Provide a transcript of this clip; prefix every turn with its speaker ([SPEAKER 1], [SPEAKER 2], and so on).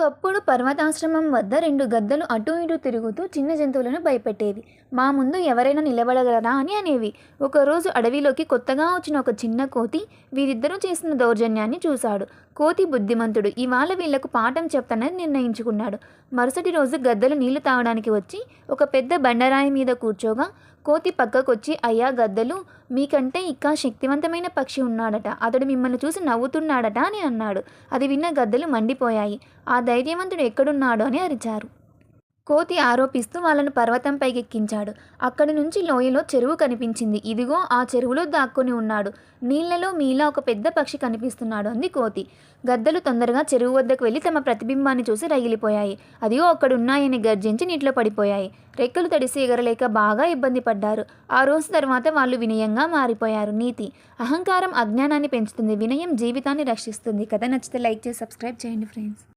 [SPEAKER 1] ఒకప్పుడు పర్వతాశ్రమం వద్ద రెండు గద్దలు అటూ ఇటు తిరుగుతూ చిన్న జంతువులను భయపెట్టేవి. మా ముందు ఎవరైనా నిలబడగలరా అని అనేవి. ఒకరోజు అడవిలోకి కొత్తగా వచ్చిన ఒక చిన్న కోతి వీరిద్దరూ చేసిన దౌర్జన్యాన్ని చూశాడు. కోతి బుద్ధిమంతుడు ఇవాళ వీళ్ళకు పాఠం చెప్తానని నిర్ణయించుకున్నాడు. మరుసటి రోజు గద్దలు నీళ్ళు తాగడానికి వచ్చి ఒక పెద్ద బండరాయి మీద కూర్చోగా కోతి పక్కకొచ్చి అయ్యా గద్దలు మీకంటే ఇంకా శక్తివంతమైన పక్షి ఉన్నాడట. అతడు మిమ్మల్ని చూసి నవ్వుతున్నాడట అని అన్నాడు. అది విన్న గద్దలు మండిపోయాయి. ఆ ధైర్యవంతుడు ఎక్కడున్నాడో? అని అరిచారు. కోతి ఆరోపిస్తూ వాళ్ళను పర్వతం పైకెక్కించాడు. అక్కడి నుంచి లోయలో చెరువు కనిపించింది. ఇదిగో ఆ చెరువులో దాక్కుని ఉన్నాడు. నీళ్ళలో మీలా ఒక పెద్ద పక్షి కనిపిస్తున్నాడు అంది కోతి. గద్దలు తొందరగా చెరువు వద్దకు వెళ్ళి తమ ప్రతిబింబాన్ని చూసి రగిలిపోయాయి. అదిగో అక్కడున్నాయని గర్జించి నీటిలో పడిపోయాయి. రెక్కలు తడిసి ఎగరలేక బాగా ఇబ్బంది పడ్డారు. ఆ రోజు తర్వాత వాళ్ళు వినయంగా మారిపోయారు. నీతి. అహంకారం అజ్ఞానాన్ని పెంచుతుంది. వినయం జీవితాన్ని రక్షిస్తుంది. కథ నచ్చితే లైక్ చేసి సబ్స్క్రైబ్ చేయండి ఫ్రెండ్స్.